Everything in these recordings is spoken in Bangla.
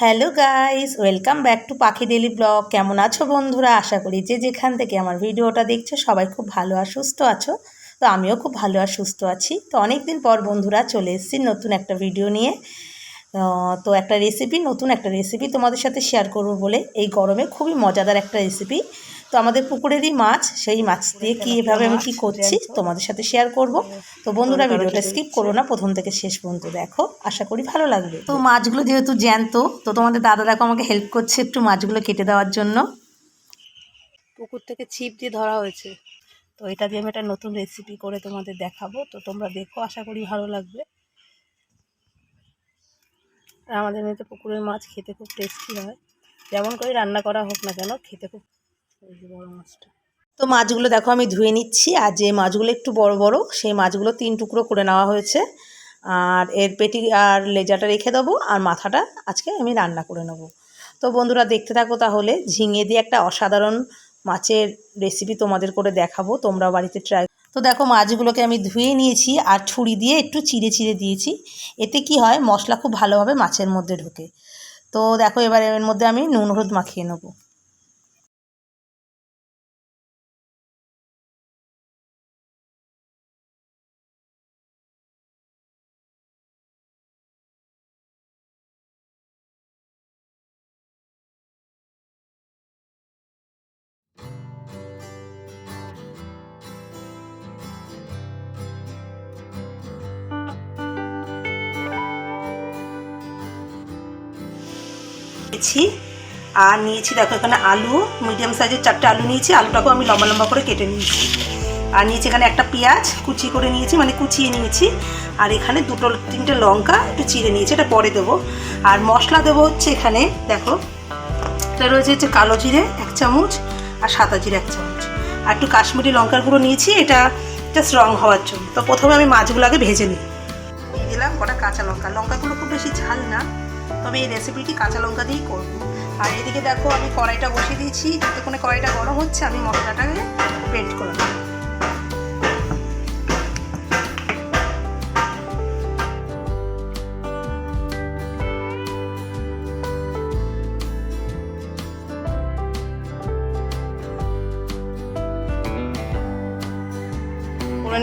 Hello guys welcome back to Pakhi daily blog কেমন আছো বন্ধুরা? আশা করি যে যেখান থেকে আমার ভিডিওটা দেখছ, সবাই খুব ভালো আর সুস্থ আছো। তো আমিও খুব ভালো আর সুস্থ আছি। তো অনেক দিন পর বন্ধুরা চলে এসেছি নতুন একটা ভিডিও নিয়ে। তো একটা রেসিপি নতুন একটা রেসিপি তোমাদের সাথে শেয়ার করব বলে। এই গরমে খুবই মজাদার একটা রেসিপি তো আমাদের পুকুরেরই মাছ সেই মাছ দিয়ে কি কীভাবে আমি কী করছি তোমাদের সাথে শেয়ার করব। তো বন্ধুরা ভিডিওটা স্কিপ করো না প্রথম থেকে শেষ পর্যন্ত দেখো আশা করি ভালো লাগবে। তো মাছগুলো যেহেতু জ্যান্ত তো তোমাদের দাদা দেখো আমাকে হেল্প করছে একটু মাছগুলো কেটে দেওয়ার জন্য। পুকুর থেকে ছিপ দিয়ে ধরা হয়েছে। তো এটা দিয়ে আমি একটা নতুন রেসিপি করে তোমাদের দেখাবো। তো তোমরা দেখো আশা করি ভালো লাগবে। আর আমাদের মেয়েতে পুকুরের মাছ খেতে খুব টেস্টি হয়। যেমন করে রান্না করা হোক না কেন খেতে খুব মাছটা। তো মাছগুলো দেখো আমি ধুয়ে নিচ্ছি, আর যে মাছগুলো একটু বড় বড়, সেই মাছগুলো তিন টুকরো করে নেওয়া হয়েছে। আর এর পেটি আর লেজাটা রেখে দেবো, আর মাথাটা আজকে আমি রান্না করে নেব। তো বন্ধুরা দেখতে থাকো তাহলে, ঝিঙে দিয়ে একটা অসাধারণ মাছের রেসিপি তোমাদের করে দেখাবো তোমরা বাড়িতে ট্রাই তো দেখো মাছগুলোকে আমি ধুয়ে নিয়েছি, আর ছুরি দিয়ে একটু চিড়ে চিড়ে দিয়েছি। এতে কি হয়, মশলা খুব ভালোভাবে মাছের মধ্যে ঢোকে। তো দেখো এবার এর মধ্যে আমি নুন, হলুদ মাখিয়ে নেব। নিয়েছি। আর নিয়েছি, দেখো এখানে আলু মিডিয়াম সাইজের চারটে আলু নিয়েছি। আলুটাকেও আমি লম্বা লম্বা করে কেটে নিয়েছি। আর নিয়েছি এখানে একটা পেঁয়াজ, কুচি করে নিয়েছি মানে কুচিয়ে নিয়েছি। আর এখানে দুটো, তিনটে লঙ্কা, একটু চিড়ে নিয়েছি, এটা পরে দেবো। আর মশলা দেবো হচ্ছে এখানে, দেখো, এটা রয়েছে হচ্ছে কালো জিরে এক চামচ আর সাদা জিরে এক চামচ। আর একটু কাশ্মীরি লঙ্কার গুঁড়ো নিয়েছি, এটা জাস্ট রং হওয়ার জন্য। তো প্রথমে আমি মাছগুলো আগে ভেজে নিই। দিলাম কটা কাঁচা লঙ্কা। লঙ্কাগুলো খুব বেশি ঝাল না। তবে এই রেসিপিটি কাঁচা লঙ্কা দিয়েই করব। আর এদিকে দেখো, আমি কড়াইটা বসিয়ে দিয়েছি। যতক্ষণে কড়াইটা গরম হচ্ছে, আমি মশলাটাকে পেন্ট করে নেব।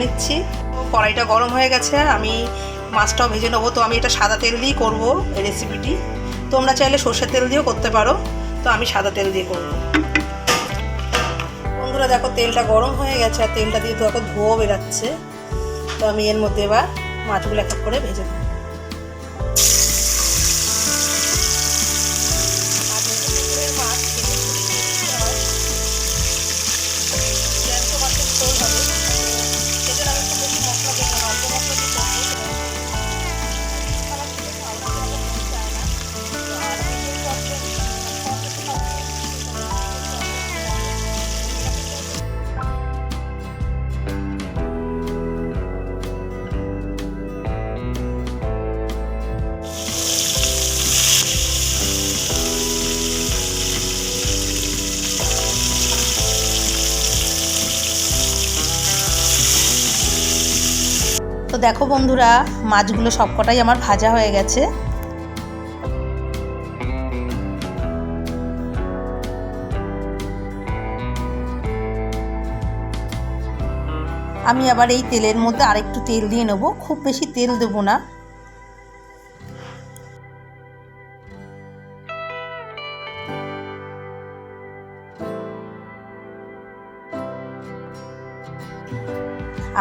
নিচ্ছি। কড়াইটা গরম হয়ে গেছে, আমি মাছটাও ভেজে নেব। তো আমি এটা সাদা তেল দিয়েই করব এই রেসিপিটি তোমরা চাইলে সর্ষের তেল দিয়েও করতে পারো। তো আমি সাদা তেল দিয়ে করব। বন্ধুরা, দেখো তেলটা গরম হয়ে গেছে, আর তেলটা দিয়ে দেখো ধোয়া বেরাচ্ছে। তো আমি এর মধ্যে এবার মাছগুলো এক করে ভেজে নেব। তো দেখো বন্ধুরা, মাছগুলো সবকটাই আমার ভাজা হয়ে গেছে। আমি আবার এই তেলের মধ্যে আরেকটু তেল দিয়ে নেব। খুব বেশি তেল দেবো না।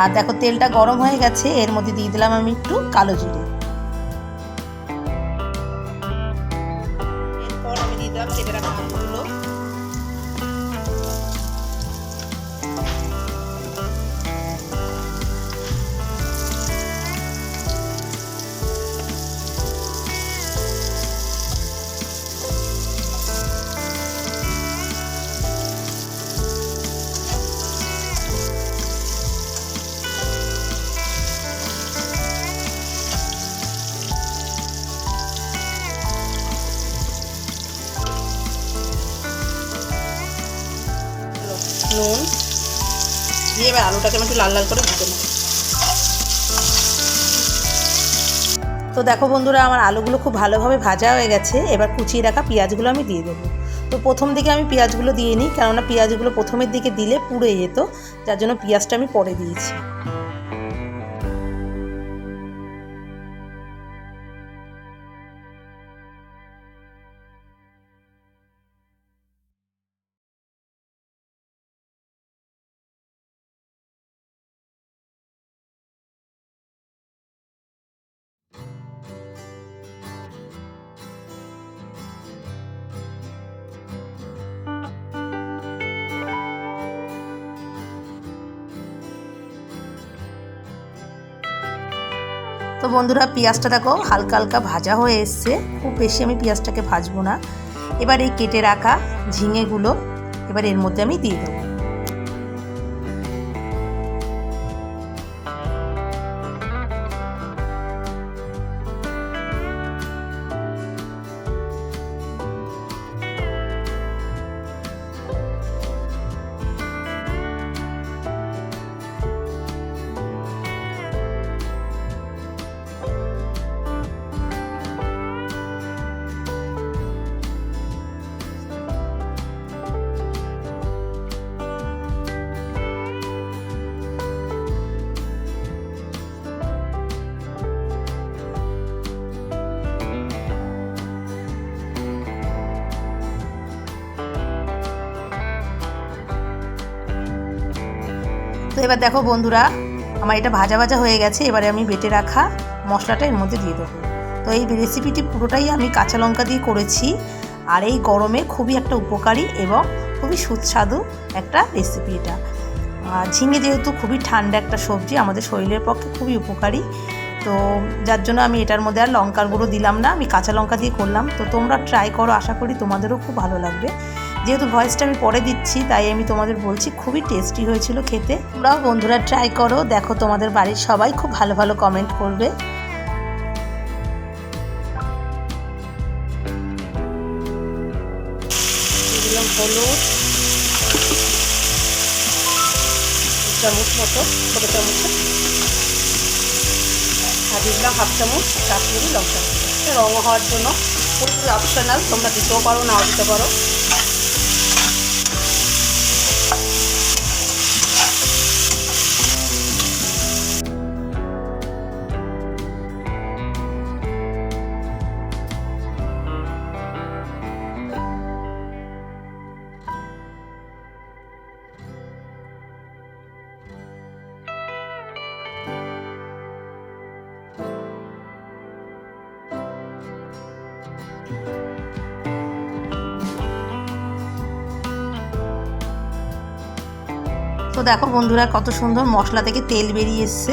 আর দেখো, তেলটা গরম হয়ে গেছে, এর মধ্যে দিয়ে দিলাম আমি একটু কালো জিরে। এরপর আমি দিয়ে দিলাম এবার আলুটাকে আমি একটু লাল লাল করে ভেজে নেব। তো দেখো বন্ধুরা, আমার আলুগুলো খুব ভালোভাবে ভাজা হয়ে গেছে। এবার কুচিয়ে রাখা পেঁয়াজগুলো আমি দিয়ে দেবো। তো প্রথম দিকে আমি পেঁয়াজগুলো দিয়ে নিই, কেননা পেঁয়াজগুলো প্রথমের দিকে দিলে পুড়ে যেত, যার জন্য পেঁয়াজটা আমি পরে দিয়েছি। তো বন্ধুরা, পেঁয়াজটা দেখো হালকা হালকা ভাজা হয়ে এসছে। খুব বেশি আমি পেঁয়াজটাকে ভাজবো না। এবার এই কেটে রাখা ঝিঙেগুলো এবার এর মধ্যে আমি দিয়ে দেবো। এবার দেখো বন্ধুরা, আমার এটা ভাজা ভাজা হয়ে গেছে, এবারে আমি বেটে রাখা মশলাটা এর মধ্যে দিয়ে দেবো। তো এই রেসিপিটি পুরোটাই আমি কাঁচা লঙ্কা দিয়ে করেছি, আর এই গরমে খুবই একটা উপকারী এবং খুবই সুস্বাদু একটা রেসিপি এটা। ঝিঙে যেহেতু খুবই ঠান্ডা একটা সবজি, আমাদের শরীরের পক্ষে খুবই উপকারী। তো যার জন্য আমি এটার মধ্যে আর লঙ্কার গুঁড়ো দিলাম না, আমি কাঁচা লঙ্কা দিয়ে করলাম। তো তোমরা ট্রাই করো, আশা করি তোমাদেরও খুব ভালো লাগবে। যেহেতু ভয়েসটা আমি পরে দিচ্ছি, তাই আমি তোমাদের বলছি খুবই টেস্টি হয়েছিল খেতে। তোমরাও বন্ধুরা ট্রাই করো, দেখো তোমাদের বাড়ির সবাই খুব ভালো ভালো কমেন্ট করবে। দিলাম চামচ মতো, ছোটো চামচে। আর দিলাম হাফ চামচ কাশ্মীরি লঙ্কা। রঙ হওয়ার জন্য পুরোপুরি অপশনাল তোমরা দিতেও পারো, নাও দিতে পারো। তো দেখো বন্ধুরা কত সুন্দর মশলা থেকে তেল বেরিয়ে এসছে।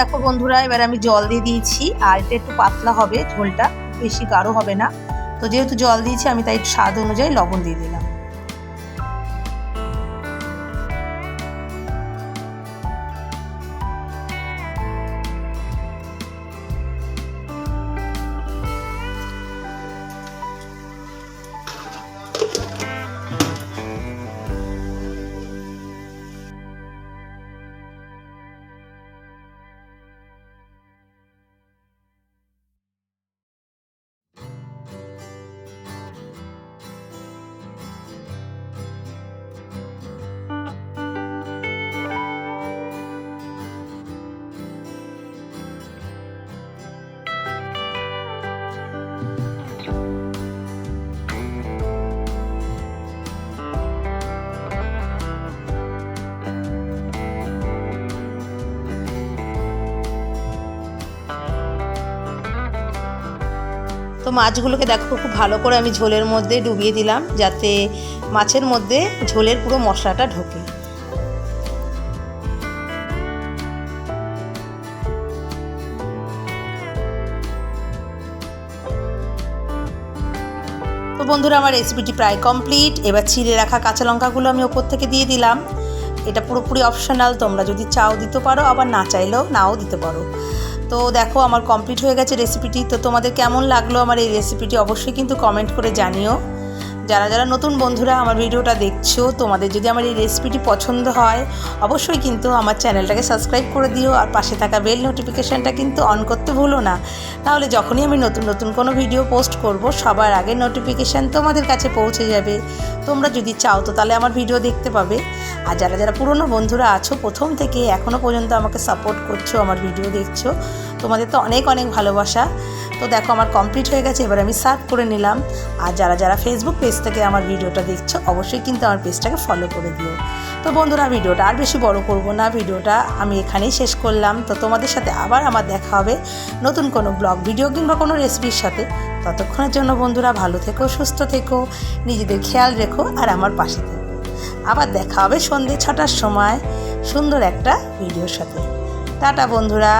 দেখো বন্ধুরা, এবার আমি জল দিয়ে দিয়েছি, আর এটা একটু পাতলা হবে ঝোলটা, বেশি গাঢ় হবে না। তো যেহেতু জল দিয়েছি, আমি তাই স্বাদ অনুযায়ী লবণ দিয়ে দিলাম। তো মাছগুলোকে দেখো খুব ভালো করে আমি ঝোলের মধ্যে ডুবিয়ে দিলাম যাতে মাছের মধ্যে ঝোলের পুরো মশলাটা ঢোকে। তো বন্ধুরা, আমার রেসিপিটি প্রায় কমপ্লিট এবার চিড়ে রাখা কাঁচা লঙ্কাগুলো আমি ওপর থেকে দিয়ে দিলাম। এটা পুরোপুরি অপশনাল তোমরা যদি চাও দিতে পারো, আবার না চাইলেও নাও দিতে পারো। তো দেখো, আমার কমপ্লিট হয়ে গেছে রেসিপিটি তো তোমাদের কেমন লাগল আমার এই রেসিপিটি অবশ্যই কিন্তু কমেন্ট করে জানিও। যারা যারা নতুন বন্ধুরা আমার ভিডিওটা দেখছ, তোমাদের যদি আমার এই রেসিপিটি পছন্দ হয়, অবশ্যই কিন্তু আমার চ্যানেলটাকে সাবস্ক্রাইব করে দিও আর পাশে থাকা বেল নোটিফিকেশানটা কিন্তু অন করতে ভুলো না। তাহলে যখনই আমি নতুন নতুন কোনো ভিডিও পোস্ট করব, সবার আগে নোটিফিকেশান তোমাদের কাছে পৌঁছে যাবে। তোমরা যদি চাও তো তাহলে আমার ভিডিও দেখতে পাবে। আর যারা যারা পুরনো বন্ধুরা আছো, প্রথম থেকে এখনও পর্যন্ত আমাকে সাপোর্ট করছ, আমার ভিডিও দেখছ, তোমাদের তো অনেক অনেক ভালোবাসা। তো দেখো আমার কমপ্লিট হয়ে গেছে, এবার আমি সার্ভ করে নিলাম। আর যারা যারা ফেসবুক পেজ থেকে আমার ভিডিওটা দেখছ, অবশ্যই কিন্তু আমার পেজটাকে ফলো করে দিও। তো বন্ধুরা, ভিডিওটা আর বেশি বড় করব না, ভিডিওটা আমি এখানেই শেষ করলাম। তো তোমাদের সাথে আবার আমার দেখা হবে নতুন কোনো ব্লগ ভিডিও কিংবা কোনো রেসিপির সাথে। ততক্ষণের জন্য বন্ধুরা, ভালো থেকো, সুস্থ থেকো, নিজেদের খেয়াল রেখো, আর আমার পাশে থেকো। আবার দেখা হবে সন্ধে ছটার সময় সুন্দর একটা ভিডিওর সাথে। টাটা বন্ধুরা।